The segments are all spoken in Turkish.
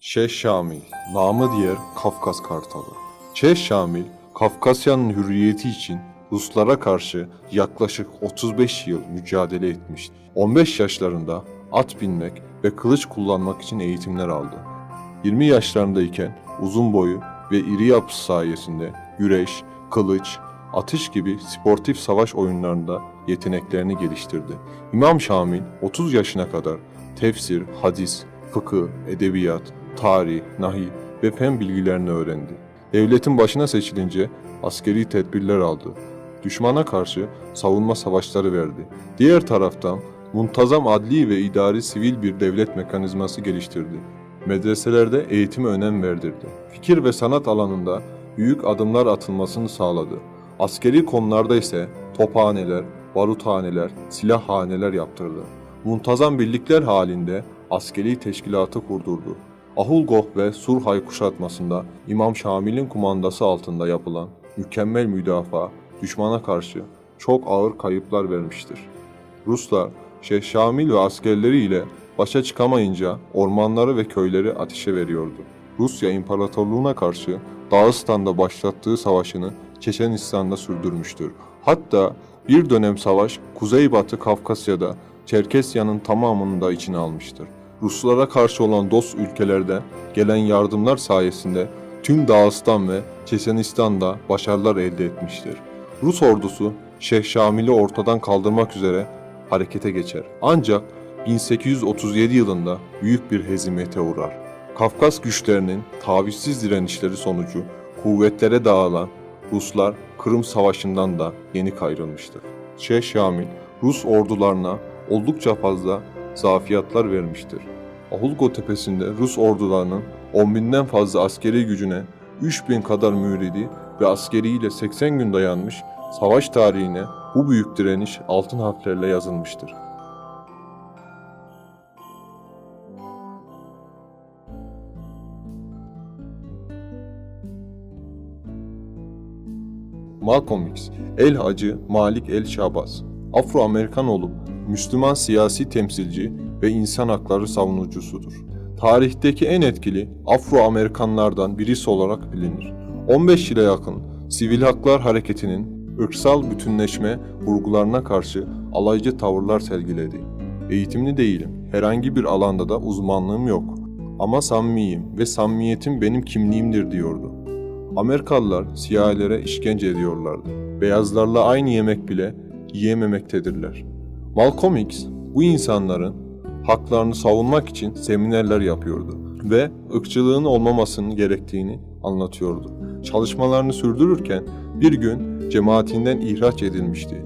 Şeyh Şamil, namı diğer Kafkas Kartalı. Şeyh Şamil, Kafkasya'nın hürriyeti için Ruslara karşı yaklaşık 35 yıl mücadele etmişti. 15 yaşlarında at binmek ve kılıç kullanmak için eğitimler aldı. 20 yaşlarındayken uzun boyu ve iri yapısı sayesinde güreş, kılıç, atış gibi sportif savaş oyunlarında yeteneklerini geliştirdi. İmam Şamil 30 yaşına kadar tefsir, hadis, fıkıh, edebiyat, tarih, nahiy ve fen bilgilerini öğrendi. Devletin başına seçilince askeri tedbirler aldı. Düşmana karşı savunma savaşları verdi. Diğer taraftan muntazam adli ve idari sivil bir devlet mekanizması geliştirdi. Medreselerde eğitime önem verdirdi. Fikir ve sanat alanında büyük adımlar atılmasını sağladı. Askeri konularda ise tophaneler, baruthaneler, silahhaneler yaptırdı. Muntazam birlikler halinde askeri teşkilatı kurdurdu. Ahulgoh ve Surhay kuşatmasında İmam Şamil'in kumandası altında yapılan mükemmel müdafaa düşmana karşı çok ağır kayıplar vermiştir. Ruslar Şeyh Şamil ve askerleriyle başa çıkamayınca ormanları ve köyleri ateşe veriyordu. Rusya İmparatorluğuna karşı Dağıstan'da başlattığı savaşını Çeçenistan'da sürdürmüştür. Hatta bir dönem savaş Kuzeybatı Kafkasya'da Çerkesya'nın tamamını da içine almıştır. Ruslara karşı olan dost ülkelerden gelen yardımlar sayesinde tüm Dağıstan ve Çeçenistan'da başarılar elde etmiştir. Rus ordusu Şeyh Şamil'i ortadan kaldırmak üzere harekete geçer. Ancak 1837 yılında büyük bir hezimete uğrar. Kafkas güçlerinin tavizsiz direnişleri sonucu kuvvetlere dağılan Ruslar Kırım Savaşı'ndan da yeni ayrılmıştır. Şeyh Şamil Rus ordularına oldukça fazla zafiyatlar vermiştir. Ahulgo tepesinde Rus ordularının 10 binden fazla askeri gücüne 3000 kadar müridi ve askeriyle 80 gün dayanmış savaş tarihine bu büyük direniş altın harflerle yazılmıştır. Malcolm X, El Hacı Malik El Şabaz, Afro-Amerikan olup Müslüman siyasi temsilci ve insan hakları savunucusudur. Tarihteki en etkili Afro-Amerikanlardan birisi olarak bilinir. 15 yıla yakın Sivil Haklar Hareketi'nin ırksal bütünleşme vurgularına karşı alaycı tavırlar sergiledi. Eğitimli değilim, herhangi bir alanda da uzmanlığım yok. Ama samimiyim ve samimiyetim benim kimliğimdir diyordu. Amerikalılar siyahilere işkence ediyorlardı. Beyazlarla aynı yemek bile yiyememektedirler. Malcolm X bu insanların haklarını savunmak için seminerler yapıyordu ve ırkçılığın olmamasının gerektiğini anlatıyordu. Çalışmalarını sürdürürken bir gün cemaatinden ihraç edilmişti.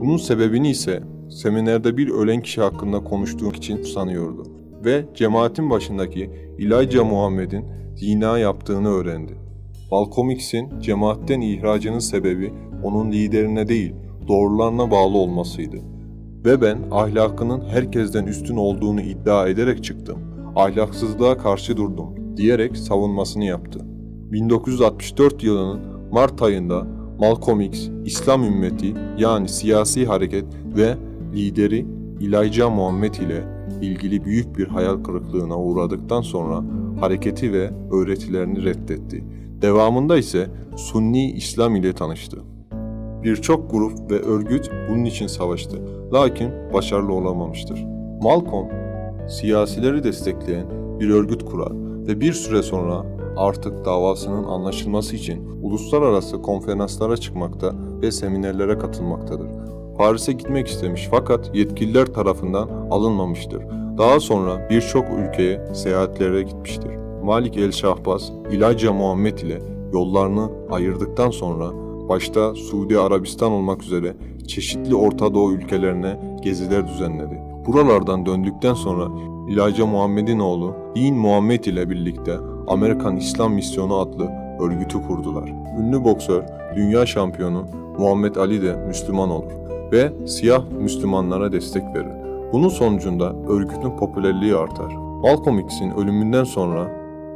Bunun sebebini ise seminerde bir ölen kişi hakkında konuştuğu için sanıyordu ve cemaatin başındaki Elijah Muhammed'in zina yaptığını öğrendi. Malcolm X'in cemaatten ihracının sebebi onun liderine değil, doğrularına bağlı olmasıydı. Ve ben ahlakının herkesten üstün olduğunu iddia ederek çıktım. Ahlaksızlığa karşı durdum diyerek savunmasını yaptı. 1964 yılının Mart ayında Malcolm X, İslam ümmeti yani siyasi hareket ve lideri Elijah Muhammed ile ilgili büyük bir hayal kırıklığına uğradıktan sonra hareketi ve öğretilerini reddetti. Devamında ise Sunni İslam ile tanıştı. Birçok grup ve örgüt bunun için savaştı. Lakin başarılı olamamıştır. Malcolm, siyasileri destekleyen bir örgüt kurar ve bir süre sonra artık davasının anlaşılması için uluslararası konferanslara çıkmakta ve seminerlere katılmaktadır. Paris'e gitmek istemiş fakat yetkililer tarafından alınmamıştır. Daha sonra birçok ülkeye seyahatlere gitmiştir. Malik El Şahbaz, Elijah Muhammed ile yollarını ayırdıktan sonra başta Suudi Arabistan olmak üzere çeşitli Orta Doğu ülkelerine geziler düzenledi. Buralardan döndükten sonra Elijah Muhammed'in oğlu Din Muhammed ile birlikte Amerikan İslam Misyonu adlı örgütü kurdular. Ünlü boksör, dünya şampiyonu Muhammed Ali de Müslüman olur ve siyah Müslümanlara destek verir. Bunun sonucunda örgütün popülerliği artar. Malcolm X'in ölümünden sonra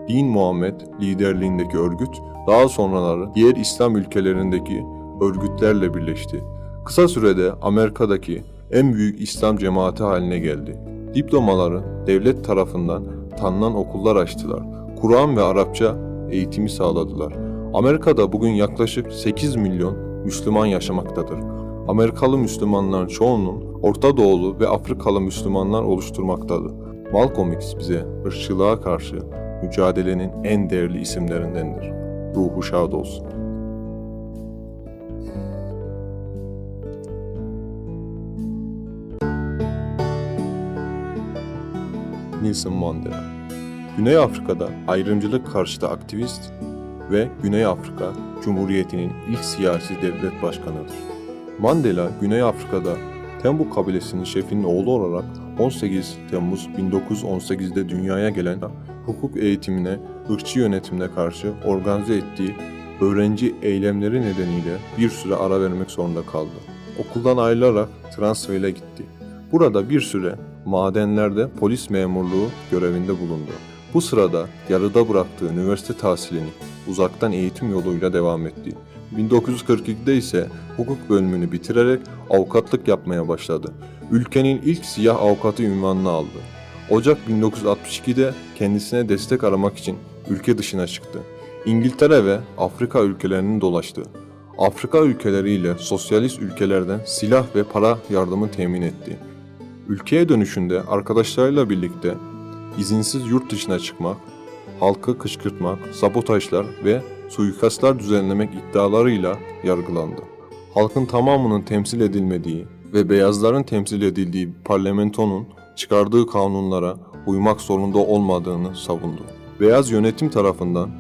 Din Muhammed liderliğindeki örgüt daha sonraları diğer İslam ülkelerindeki örgütlerle birleşti. Kısa sürede Amerika'daki en büyük İslam cemaati haline geldi. Diplomaları devlet tarafından tanınan okullar açtılar. Kur'an ve Arapça eğitimi sağladılar. Amerika'da bugün yaklaşık 8 milyon Müslüman yaşamaktadır. Amerikalı Müslümanların çoğunun Orta Doğulu ve Afrikalı Müslümanlar oluşturmaktadır. Malcolm X bize ırkçılığa karşı mücadelenin en değerli isimlerindendir. Ruhu şad olsun. Nelson Mandela Güney Afrika'da ayrımcılık karşıtı aktivist ve Güney Afrika Cumhuriyeti'nin ilk siyasi devlet başkanıdır. Mandela, Güney Afrika'da Tembu kabilesinin şefinin oğlu olarak 18 Temmuz 1918'de dünyaya gelen hukuk eğitimine, ırkçı yönetimine karşı organize ettiği öğrenci eylemleri nedeniyle bir süre ara vermek zorunda kaldı. Okuldan ayrılarak Transvaal'e gitti. Burada bir süre madenlerde polis memurluğu görevinde bulundu. Bu sırada yarıda bıraktığı üniversite tahsilini uzaktan eğitim yoluyla devam etti. 1942'de ise hukuk bölümünü bitirerek avukatlık yapmaya başladı. Ülkenin ilk siyah avukatı ünvanını aldı. Ocak 1962'de kendisine destek aramak için ülke dışına çıktı. İngiltere ve Afrika ülkelerini dolaştı. Afrika ülkeleriyle sosyalist ülkelerden silah ve para yardımı temin etti. Ülkeye dönüşünde arkadaşlarıyla birlikte izinsiz yurt dışına çıkmak, halkı kışkırtmak, sabotajlar ve suikastlar düzenlemek iddialarıyla yargılandı. Halkın tamamının temsil edilmediği ve beyazların temsil edildiği parlamentonun çıkardığı kanunlara uymak zorunda olmadığını savundu. Beyaz yönetim tarafından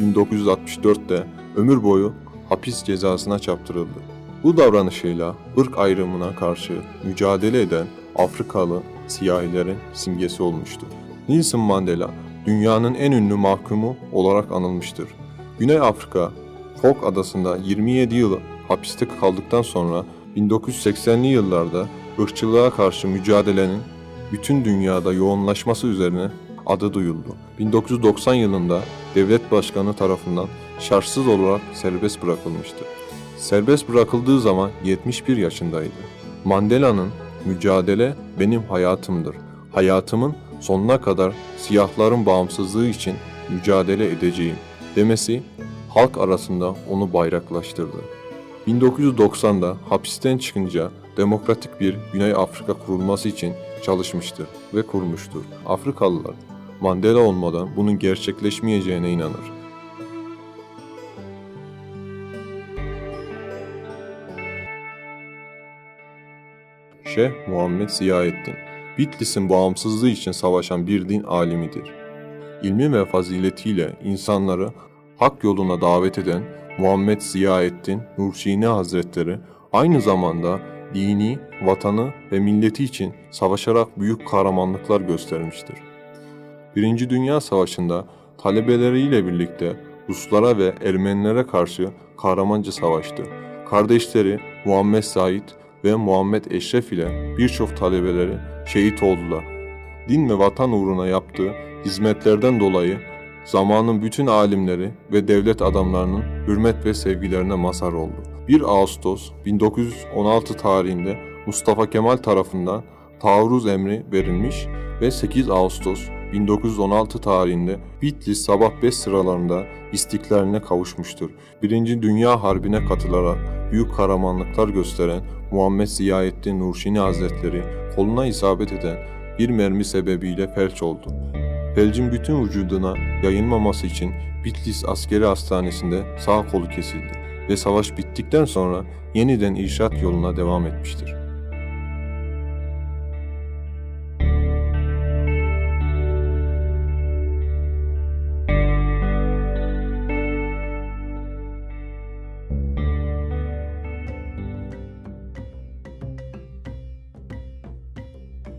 1964'te ömür boyu hapis cezasına çarptırıldı. Bu davranışıyla ırk ayrımına karşı mücadele eden Afrikalı siyahilerin simgesi olmuştur. Nelson Mandela dünyanın en ünlü mahkumu olarak anılmıştır. Güney Afrika, Falk Adası'nda 27 yıl hapiste kaldıktan sonra 1980'li yıllarda ırkçılığa karşı mücadelenin bütün dünyada yoğunlaşması üzerine adı duyuldu. 1990 yılında devlet başkanı tarafından şartsız olarak serbest bırakılmıştı. Serbest bırakıldığı zaman 71 yaşındaydı. Mandela'nın mücadele benim hayatımdır. Hayatımın sonuna kadar siyahların bağımsızlığı için mücadele edeceğim demesi halk arasında onu bayraklaştırdı. 1990'da hapisten çıkınca demokratik bir Güney Afrika kurulması için çalışmıştır ve kurmuştur. Afrikalılar Mandela olmadan bunun gerçekleşmeyeceğine inanır. Şeyh Muhammed Ziyaettin, Bitlis'in bağımsızlığı için savaşan bir din alimidir. İlmi ve faziletiyle insanları hak yoluna davet eden Muhammed Ziyaettin Nurşini Hazretleri aynı zamanda dini, vatanı ve milleti için savaşarak büyük kahramanlıklar göstermiştir. Birinci Dünya Savaşı'nda talebeleriyle birlikte Ruslara ve Ermenilere karşı kahramanca savaştı. Kardeşleri Muhammed Said ve Muhammed Eşref ile birçok talebeleri şehit oldular. Din ve vatan uğruna yaptığı hizmetlerden dolayı zamanın bütün alimleri ve devlet adamlarının hürmet ve sevgilerine mazhar oldu. 1 Ağustos 1916 tarihinde Mustafa Kemal tarafından taarruz emri verilmiş ve 8 Ağustos 1916 tarihinde Bitlis sabah 5 sıralarında istiklaline kavuşmuştur. Birinci Dünya Harbi'ne katılarak büyük kahramanlıklar gösteren Muhammed Ziyaettin Nurşini Hazretleri koluna isabet eden bir mermi sebebiyle felç oldu. Felcin bütün vücuduna yayılmaması için Bitlis Askeri Hastanesi'nde sağ kolu kesildi ve savaş bittikten sonra yeniden irşat yoluna devam etmiştir.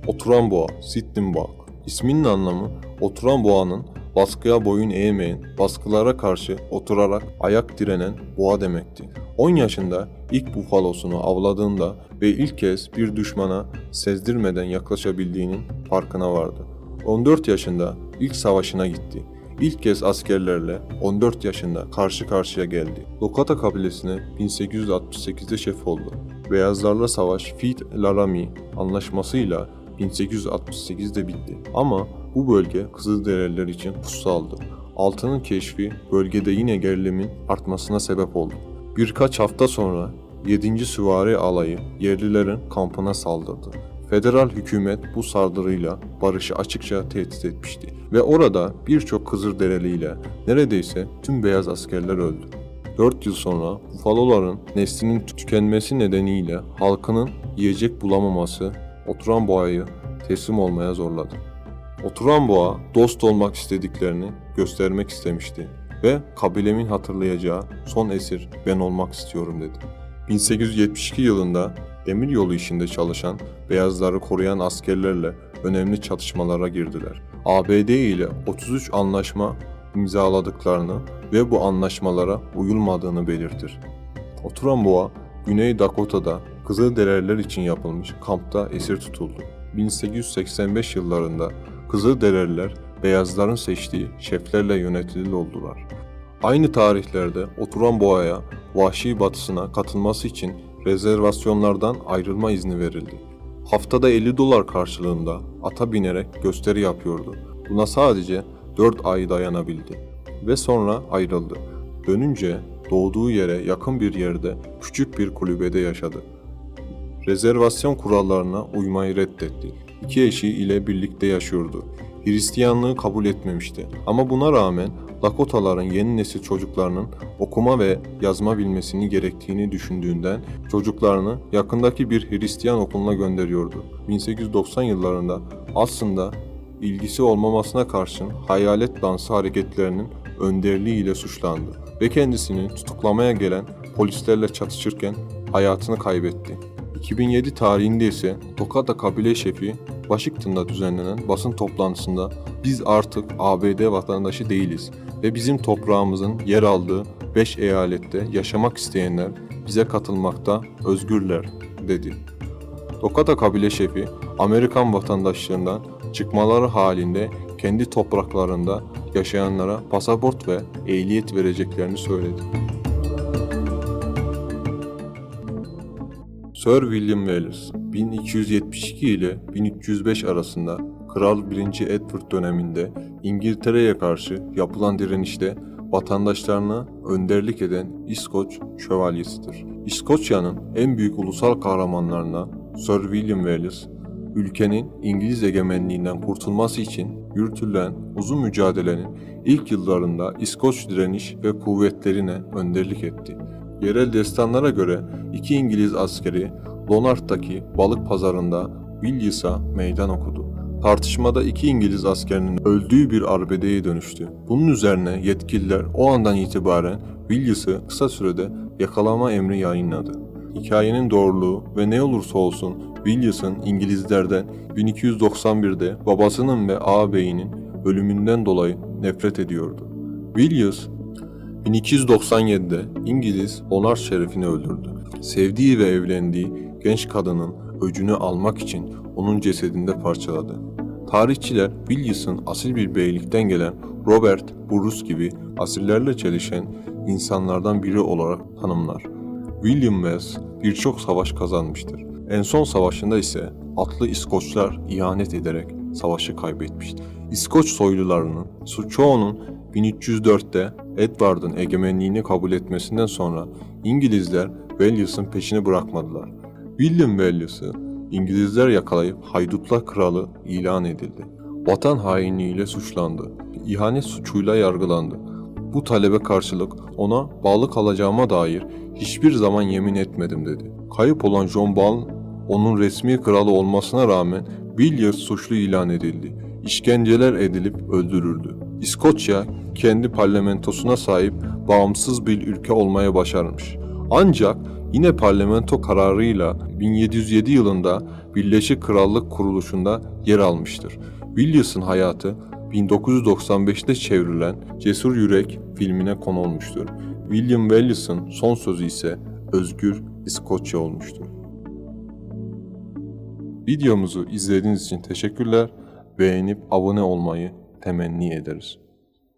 Oturan boğa, Sittinbak. İsminin anlamı oturan boğanın baskıya boyun eğmeyen, baskılara karşı oturarak ayak direnen boğa demekti. 10 yaşında ilk bufalosunu avladığında ve ilk kez bir düşmana sezdirmeden yaklaşabildiğinin farkına vardı. 14 yaşında ilk savaşına gitti. İlk kez askerlerle 14 yaşında karşı karşıya geldi. Lokata kabilesine 1868'de şef oldu. Beyazlarla savaş Fit Laramie anlaşmasıyla 1868'de bitti. Ama Bu bölge Kızılderililer için kutsaldı. Altının keşfi bölgede yine gerilimin artmasına sebep oldu. Birkaç hafta sonra 7. Süvari Alayı yerlilerin kampına saldırdı. Federal hükümet bu saldırıyla barışı açıkça tehdit etmişti ve orada birçok Kızılderili ile neredeyse tüm beyaz askerler öldü. 4 yıl sonra bufaloların neslinin tükenmesi nedeniyle halkının yiyecek bulamaması oturan boğayı teslim olmaya zorladı. Oturan boğa dost olmak istediklerini göstermek istemişti ve kabilemin hatırlayacağı son esir ben olmak istiyorum dedi. 1872 yılında demir yolu işinde çalışan beyazları koruyan askerlerle önemli çatışmalara girdiler. ABD ile 33 anlaşma imzaladıklarını ve bu anlaşmalara uyulmadığını belirtir. Oturan boğa, Güney Dakota'da Kızılderililer için yapılmış kampta esir tutuldu. 1885 yıllarında Kızılderililer beyazların seçtiği şeflerle yönetili oldular. Aynı tarihlerde oturan boğaya vahşi batısına katılması için rezervasyonlardan ayrılma izni verildi. Haftada 50 dolar karşılığında ata binerek gösteri yapıyordu. Buna sadece 4 ay dayanabildi ve sonra ayrıldı. Dönünce doğduğu yere yakın bir yerde küçük bir kulübede yaşadı. Rezervasyon kurallarına uymayı reddetti. İki eşi ile birlikte yaşıyordu. Hristiyanlığı kabul etmemişti. Ama buna rağmen Lakotaların yeni nesil çocuklarının okuma ve yazma bilmesini gerektiğini düşündüğünden çocuklarını yakındaki bir Hristiyan okuluna gönderiyordu. 1890 yıllarında aslında ilgisi olmamasına karşın hayalet dansı hareketlerinin önderliğiyle suçlandı ve kendisini tutuklamaya gelen polislerle çatışırken hayatını kaybetti. 2007 tarihinde ise Tokata kabile şefi Washington'da düzenlenen basın toplantısında biz artık ABD vatandaşı değiliz ve bizim toprağımızın yer aldığı 5 eyalette yaşamak isteyenler bize katılmakta özgürler dedi. Tokata kabile şefi Amerikan vatandaşlarından çıkmaları halinde kendi topraklarında yaşayanlara pasaport ve ehliyet vereceklerini söyledi. Sir William Wallace 1272 ile 1305 arasında Kral 1. Edward döneminde İngiltere'ye karşı yapılan direnişte vatandaşlarına önderlik eden İskoç şövalyesidir. İskoçya'nın en büyük ulusal kahramanlarına Sir William Wallace, ülkenin İngiliz egemenliğinden kurtulması için yürütülen uzun mücadelenin ilk yıllarında İskoç direniş ve kuvvetlerine önderlik etti. Yerel destanlara göre iki İngiliz askeri Lonard'daki balık pazarında Williams'a meydan okudu. Tartışmada iki İngiliz askerinin öldüğü bir arbedeye dönüştü. Bunun üzerine yetkililer o andan itibaren Williams'ı kısa sürede yakalama emri yayınladı. Hikayenin doğruluğu ve ne olursa olsun Williams'ın İngilizlerden 1291'de babasının ve ağabeyinin ölümünden dolayı nefret ediyordu. Williams 1297'de İngiliz Onar şerefini öldürdü. Sevdiği ve evlendiği genç kadının öcünü almak için onun cesedinde parçaladı. Tarihçiler Williams'ın asil bir beylikten gelen Robert Bruce gibi asillerle çelişen insanlardan biri olarak tanımlar. William Wells birçok savaş kazanmıştır. En son savaşında ise atlı İskoçlar ihanet ederek savaşı kaybetmişti. İskoç soylularının çoğunun 1304'te Edward'ın egemenliğini kabul etmesinden sonra İngilizler Welles'ın peşini bırakmadılar. William Welles'ı İngilizler yakalayıp haydutlar kralı ilan edildi. Vatan hainliğiyle suçlandı. İhanet suçuyla yargılandı. Bu talebe karşılık ona bağlı kalacağıma dair hiçbir zaman yemin etmedim dedi. Kayıp olan John Ball onun resmi kralı olmasına rağmen Villiers suçlu ilan edildi. İşkenceler edilip öldürüldü. İskoçya kendi parlamentosuna sahip bağımsız bir ülke olmaya başarmış. Ancak yine parlamento kararıyla 1707 yılında Birleşik Krallık kuruluşunda yer almıştır. Williams'ın hayatı 1995'te çevrilen Cesur Yürek filmine konu olmuştur. William Wallace'ın son sözü ise Özgür İskoçya olmuştur. Videomuzu izlediğiniz için teşekkürler. Beğenip abone olmayı temenni ederiz.